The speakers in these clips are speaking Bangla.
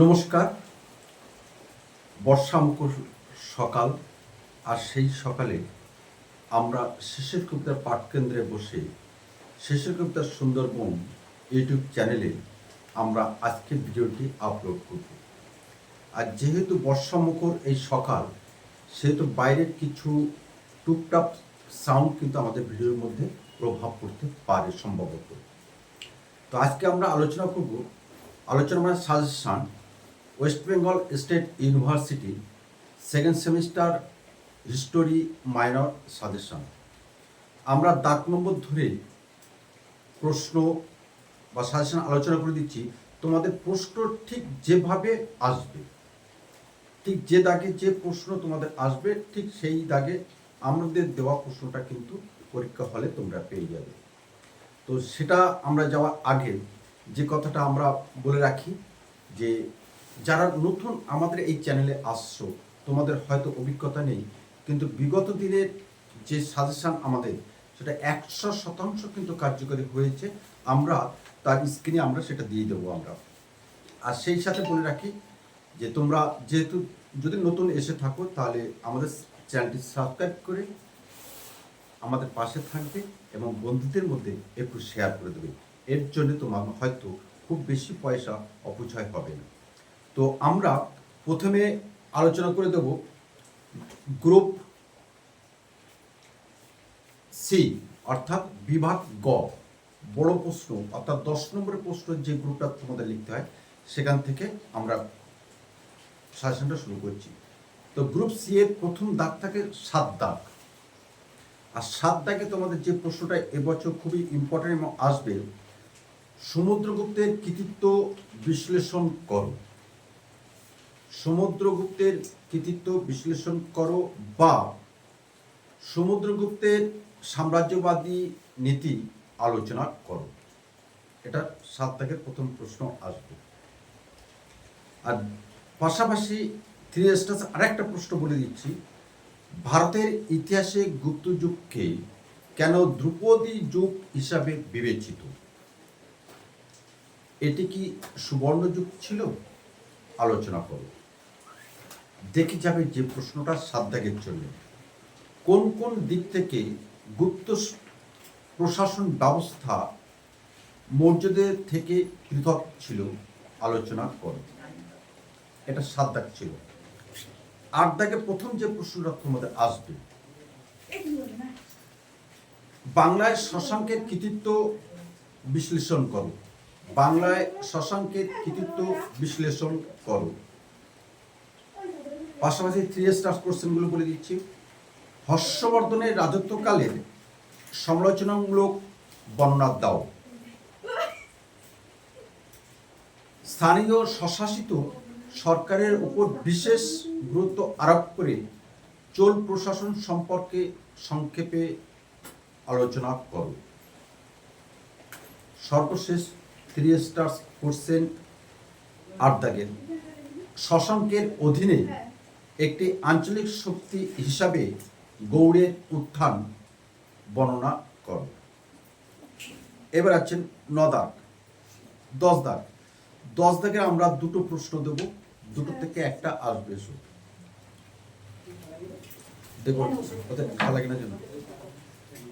নমস্কার। বর্ষা বর্ষামুখর সকাল, আর সেই সকালে আমরা শিশির কবিতার পাঠ কেন্দ্রে বসে শিশির গুপ্তার সুন্দরবন ইউটিউব চ্যানেলে আমরা আজকে ভিডিওটি আপলোড করব। আর যেহেতু বর্ষা মুখর এই সকাল, সেহেতু বাইরের কিছু টুকটাক সাউন্ড কিন্তু আমাদের ভিডিওর মধ্যে প্রভাব পড়তে পারে সম্ভবত। তো আজকে আমরা আলোচনা করব আলোচনা মানে suggestion West Bengal State University second semester history minor suggestion আমরা দাগ নম্বর ধরে প্রশ্ন বা সাজেশন আলোচনা করে দিচ্ছি। তোমাদের প্রশ্ন ঠিক যেভাবে আসবে, ঠিক যে দাগে যে প্রশ্ন তোমাদের আসবে, ঠিক সেই দাগে আমাদের দেওয়া প্রশ্নটা কিন্তু পরীক্ষা হলে তোমরা পেয়ে যাবে। তো সেটা আমরা যাওয়ার আগে যে কথাটা আমরা বলে রাখি যে যারা নতুন আমাদের এই চ্যানেলে আসছো, তোমাদের হয়তো অভিজ্ঞতা নেই, কিন্তু বিগত দিনের যে সাজেশন আমাদের, সেটা একশো শতাংশ কিন্তু কার্যকরী হয়েছে। আমরা তার স্ক্রিনে আমরা সেটা দিয়ে দেবো আমরা। আর সেই সাথে বলে রাখি যে তোমরা যেহেতু যদি নতুন এসে থাকো, তাহলে আমাদের চ্যানেলটি সাবস্ক্রাইব করে আমাদের পাশে থাকবে এবং বন্ধুদের মধ্যে একটু শেয়ার করে দেবে। এর জন্য তোমার হয়তো খুব বেশি পয়সা অপচয় হবে না। তো আমরা প্রথমে আলোচনা করে দেব গ্রুপ সি অর্থাৎ বিভাগ গ। বড় প্রশ্ন, অর্থাৎ দশ নম্বরের প্রশ্ন যে গ্রুপটা তোমাদের লিখতে হয়, সেখান থেকে আমরা সাজেশনটা শুরু করছি। তো গ্রুপ সি এর প্রথম দাগ থাকে সাত দাগ। আর সাত দাগে তোমাদের যে প্রশ্নটা এবছর খুবই ইম্পর্টেন্ট এবং আসবে, সমুদ্রগুপ্তের কৃতিত্ব বিশ্লেষণ করো। সমুদ্রগুপ্তের কৃতিত্ব বিশ্লেষণ করো বা সমুদ্রগুপ্তের সাম্রাজ্যবাদী নীতি আলোচনা করো। এটা সাত দাগের প্রথম প্রশ্ন আসবে। আর পাশাপাশি থ্রি স্টার্স আরেকটা প্রশ্ন বলে দিচ্ছি। ভারতের ইতিহাসে গুপ্ত যুগকে কেন ধ্রুপদী যুগ হিসাবে বিবেচিত? এটি কি সুবর্ণ যুগ ছিল? আলোচনা করো। দেখে যাবে যে প্রশ্নটা সাদ্দাগের জন্য। কোন কোন দিক থেকে গুপ্ত প্রশাসন ব্যবস্থা মৌর্যদের থেকে পৃথক ছিল আলোচনা করো। এটা সাত দাগ ছিল। আট দাগে প্রথম যে প্রশ্নটা তোমাদের আসবে, বাংলায় শশাঙ্কের কৃতিত্ব বিশ্লেষণ করো। বাংলায় শশাঙ্কের কৃতিত্ব বিশ্লেষণ করো। পাশাপাশি থ্রি স্টার কোশ্চেনগুলো বলে দিচ্ছি। হর্ষবর্ধনের রাজত্বকালের সমালোচনামূলক বর্ণনা দাও। স্থানীয় স্বশাসিত সরকারের উপর বিশেষ গুরুত্ব আরোপ করে চোল প্রশাসন সম্পর্কে সংক্ষেপে আলোচনা করো। সর্বশেষ থ্রি স্টার্স কোর্সেন আট দাগের। শশাঙ্কের অধীনে একটি আঞ্চলিক শক্তি হিসাবে গৌড়ের উত্থান বর্ণনা করো। এবার আছেন ন দাগ দশ দাগ দশ দাগে আমরা দুটো প্রশ্ন দেব, দুটো থেকে একটা আসবে দেখুন ভালো লাগে না। জন্য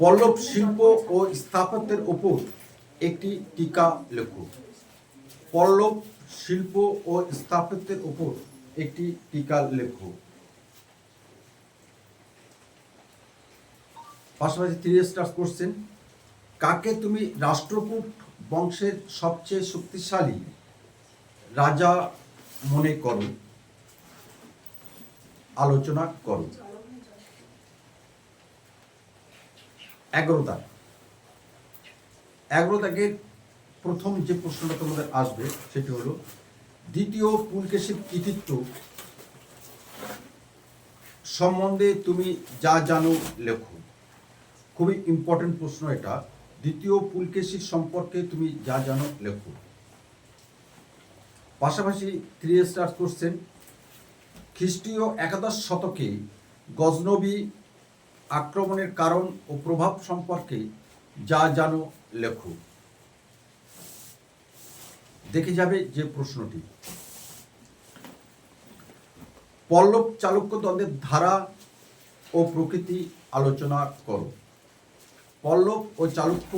পল্লব শিল্প ও স্থাপত্যের ওপর একটি টিকা লেখো। পল্লব শিল্প ও স্থাপত্যের ওপর একটি টিকা লেখো। পাশাপাশি থ্রি স্টার্স করছেন কাকে তুমি রাষ্ট্রকূট বংশের সবচেয়ে শক্তিশালী রাজা মনে করো? আলোচনা করো। এগারো দাগ এগারো দাগের প্রথম যে প্রশ্নটা তোমাদের আসবে, সেটি হলো দ্বিতীয় পুলকেশীর কৃতিত্ব। সম্বন্ধে তুমি যা জানো, লেখো। খুবই ইম্পর্টেন্ট প্রশ্ন এটা। দ্বিতীয় পুলকেশীর সম্পর্কে তুমি যা জানো, লেখো। পাশাপাশি থ্রি স্টার কোশ্চেন খ্রিস্টীয় একাদশ শতকে গজনবী আক্রমণের কারণ ও প্রভাব সম্পর্কে যা জানো, লেখো। দেখে যাবে যে প্রশ্নটি। পল্লব চালুক্য দ্বন্দ্বের ধারা ও প্রকৃতি আলোচনা করো। পল্লব ও চালুক্য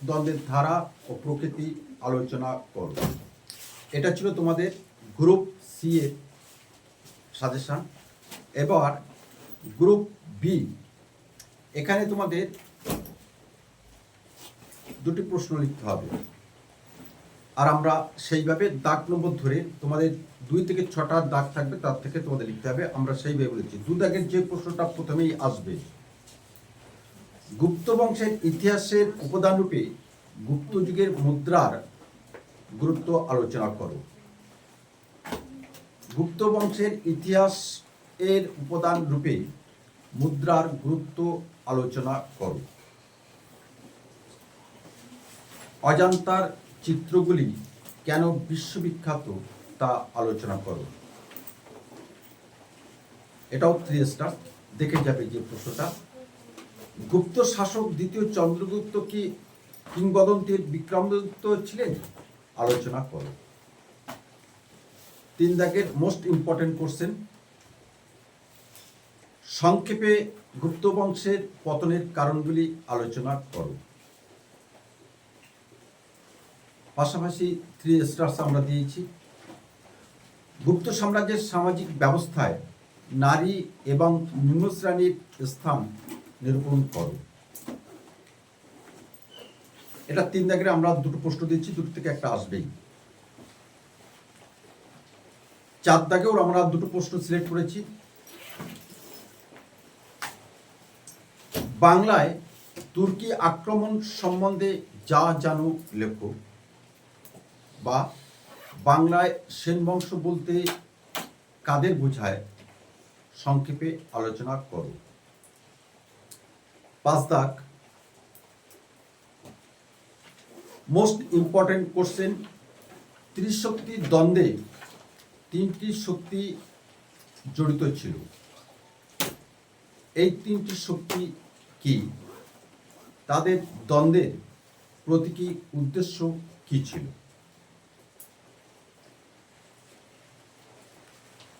দ্বন্দ্বের ধারা ও প্রকৃতি আলোচনা করো। এটা ছিল তোমাদের গ্রুপ সি এর সাজেশন। এবার গ্রুপ বি এখানে তোমাদের দুটি প্রশ্ন লিখতে হবে। আর আমরা সেইভাবে দাগ নম্বর ধরে তোমাদের দুই থেকে ছটা দাগ থাকবে, তার থেকে তোমাদের লিখতে হবে। আমরা সেইভাবে বলেছি। দু দাগের যে প্রশ্নটা প্রথমেই আসবে, গুপ্ত বংশের ইতিহাসের উপাদান রূপে গুপ্ত যুগের মুদ্রার গুরুত্ব আলোচনা করো। গুপ্ত বংশের ইতিহাস এর উপাদান রূপে মুদ্রার গুরুত্ব আলোচনা করো। অজান্তার চিত্রগুলি কেন বিশ্ববিখ্যাত তা আলোচনা করো। এটাও থ্রি স্টার দেখে যাবে যে প্রশ্নটা। গুপ্ত শাসক দ্বিতীয় চন্দ্রগুপ্ত কি কিংবদন্তির বিক্রমদত্ত ছিলেন? আলোচনা করো। তিন দাগের মোস্ট ইম্পর্টেন্ট কোশ্চেন সংক্ষেপে গুপ্ত বংশের পতনের কারণগুলি আলোচনা করো। পাশাপাশি থ্রি স্টার্স আমরা দিয়েছি। গুপ্ত সাম্রাজ্যের সামাজিক ব্যবস্থায় নারী এবং নিম্ন শ্রেণির স্থান নিরূপণ করো। এটা তিন দাগের আমরা দুটো প্রশ্ন দিচ্ছি, দুটো থেকে একটা আসবেই। চার দাগেও আমরা দুটো প্রশ্ন সিলেক্ট করেছি। বাংলায় তুর্কি আক্রমণ সম্বন্ধে যা জানো লেখো। বা বাংলায় সেন বংশ বলতে কাদের বোঝায়? সংক্ষেপে আলোচনা করো। পাঁচ দাগ। মোস্ট ইম্পর্টেন্ট কোশ্চেন ত্রিশক্তির দ্বন্দ্বে তিনটি শক্তি জড়িত ছিল। এই তিনটি শক্তি কি? তাদের দ্বন্দ্বের প্রতীকী উদ্দেশ্য কি ছিল?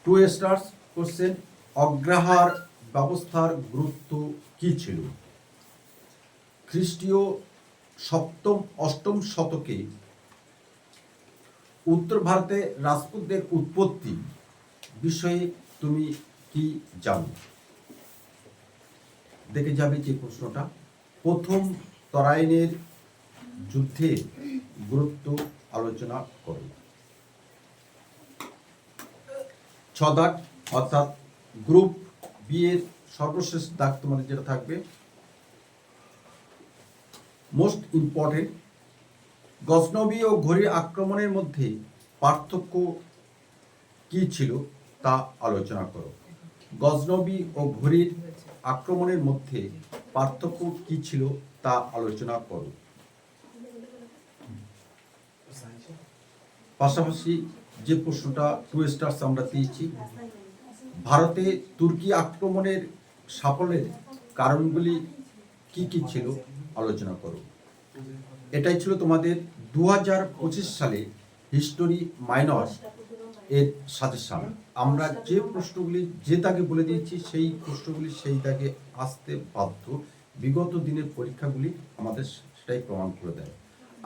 টু স্টার্স কোশ্চেন অগ্রাহার ব্যবস্থার গুরুত্ব কি ছিল? খ্রিস্টীয় সপ্তম, অষ্টম শতকে উত্তর ভারতে রাজপুতদের উৎপত্তি বিষয়ে তুমি কি জানো? দেখে যাবে যে প্রশ্নটা। প্রথম তরাইনের যুদ্ধের গুরুত্ব আলোচনা করো। ছ দাগ অর্থাৎ গ্রুপ বি এর সর্বশেষ দাগ তোমাদের যেটা থাকবে। মোস্ট ইম্পর্টেন্ট গজনবী ও ঘড়ির আক্রমণের মধ্যে পার্থক্য কি ছিল তা আলোচনা করো। গজনবী ও ঘড়ির আক্রমণের মধ্যে পার্থক্য কি ছিল তা আলোচনা করো। পাশাপাশি যে প্রশ্নটা টু স্টার্স আমরা দিয়েছি ভারতে তুর্কি আক্রমণের সাফল্যের কারণগুলি কি কি ছিল আলোচনা করো। এটাই ছিল তোমাদের দু হাজার পঁচিশ সালে হিস্টোরি মাইনর এর সাজেশন। আমরা যে প্রশ্নগুলি যে তাকে বলে দিয়েছি, সেই প্রশ্নগুলি সেই তাকে আসতে বাধ্য। বিগত দিনের পরীক্ষাগুলি আমাদের সেটাই প্রমাণ করে দেয়।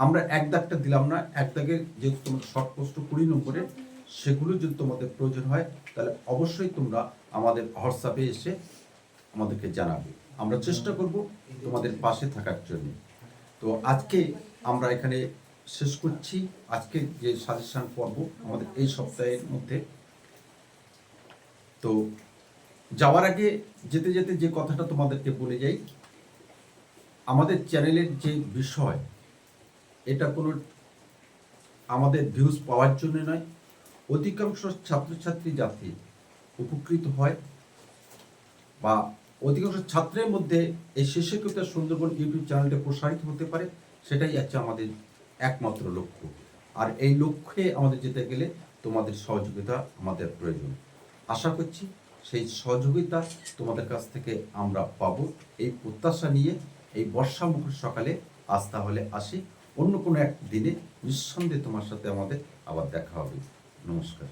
আমরা এক দাগটা দিলাম না, এক দাগের যেহেতু তোমাদের শর্ট প্রশ্ন কুড়ি নম্বরে সেগুলো যদি তোমাদের প্রয়োজন হয়, তাহলে অবশ্যই তোমরা আমাদের হোয়াটসঅ্যাপে এসে আমাদেরকে জানাবে। আমরা চেষ্টা করব তোমাদের পাশে থাকার জন্য। তো আজকে আমরা এখানে শেষ করছি। আজকে যে সাজেশন পর্ব আমাদের এই সপ্তাহের মধ্যে। তো যাওয়ার আগে যেতে যেতে যে কথাটা তোমাদেরকে বলে যাই, আমাদের চ্যানেলের যে বিষয় এটা কোনো আমাদের ভিউজ পাওয়ার জন্য নয়। অধিকাংশ ছাত্রছাত্রী যাতে উপকৃত হয় বা অধিকাংশ ছাত্রের মধ্যে এই শিক্ষকতা সুন্দরবন ইউটিউব চ্যানেলটা প্রসারিত হতে পারে, সেটাই হচ্ছে আমাদের একমাত্র লক্ষ্য। আর এই লক্ষ্যে আমাদের যেতে গেলে তোমাদের সহযোগিতা আমাদের প্রয়োজন। আশা করছি সেই সহযোগিতা তোমাদের কাছ থেকে আমরা পাবো। এই প্রত্যাশা নিয়ে এই বর্ষামুখর সকালে আজ তাহলে আসি। অন্য কোনো এক দিনে নিঃসন্দেহে তোমার সাথে আমাদের আবার দেখা হবে। নমস্কার।